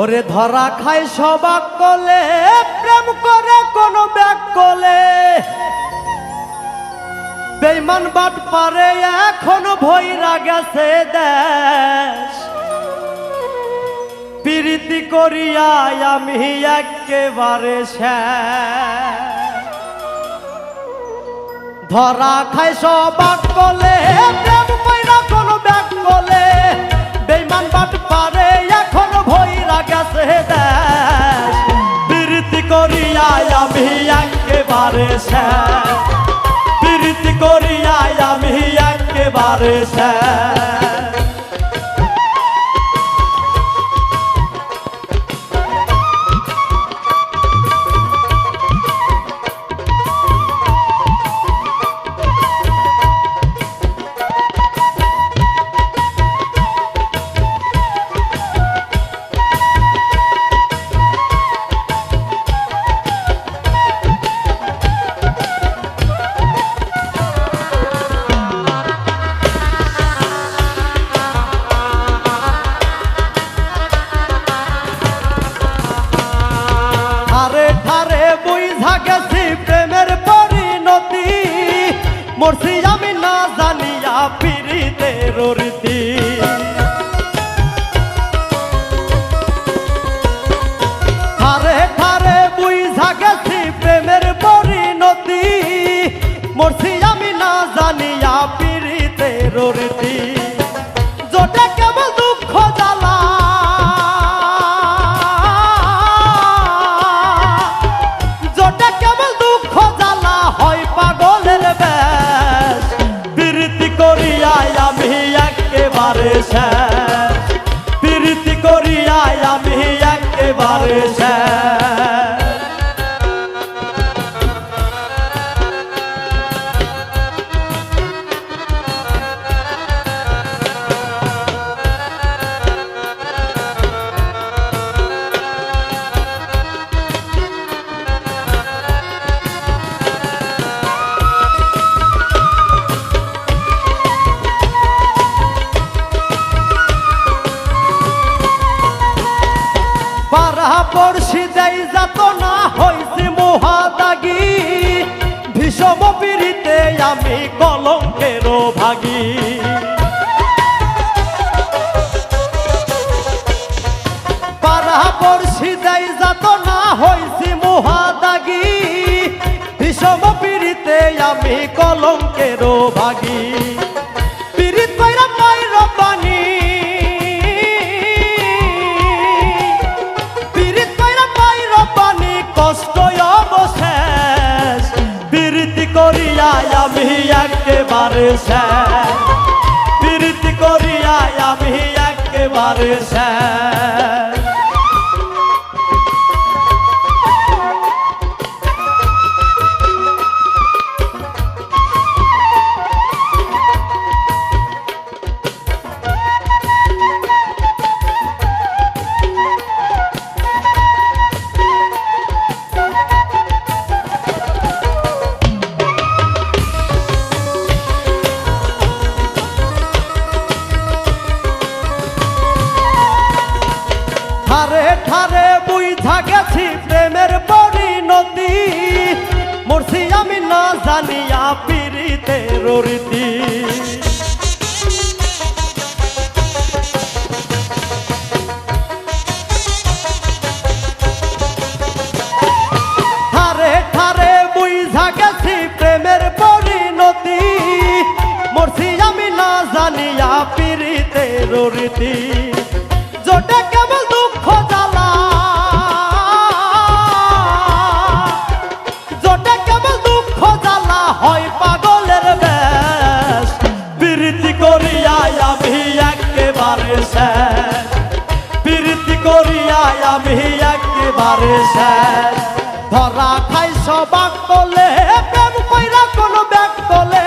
ওরে ধরা খায় সবাক কলে, প্রেম করে কোন ব্যাগ কলে। বেইমান বাট পারে, এখনও ভৈরা গেছে দেশ। প্রীতি করিয়া আমি একেবারে। ধরা খায় সবাক কলে, প্রেম কইরা কোন ব্যাগ কলে। বেইমান বাট পারে একেবারে। প্রীতি করিয়া আমি একেবারে শেষ। রীতি জোটে কেবল দুঃখ জ্বালা। জোটে কেবল দুঃখ জ্বালা, হয় পাগলের ব্যাস বৃত্তি করিয়াই আমি একেবারে শেষ। পারা পড়শি দেই যাত না হইছি মহাদাগি। ভীষম পিড়িতে আমি কলঙ্কেরও ভাগি। আমি একেবারে শেষ পিরিতি করিয়া আমি একেবারে শেষ রীতি হারে ঠারে বুঝা গেছি প্রেমের পরিণতি। মরছি আমি না জানিয়া পিড়িতের রীতি একেবারে শেষ প্রীতি করিয়া আমি একেবারে শেষ ধরা খাই সবাক বলে প্রেম কইরা কোনো ব্যাগ বলে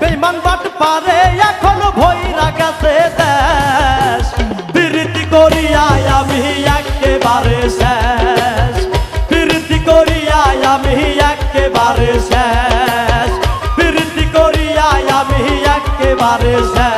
বেইমান বাট পারে, এখনও ভৈরা গেছে দেশ। প্রীতি করিয়া আমি একেবারে শেষ। প্রীতি করিয়া আমি একেবারে শেষ। প্রীতি করিয়া আমি একেবারে শেষ।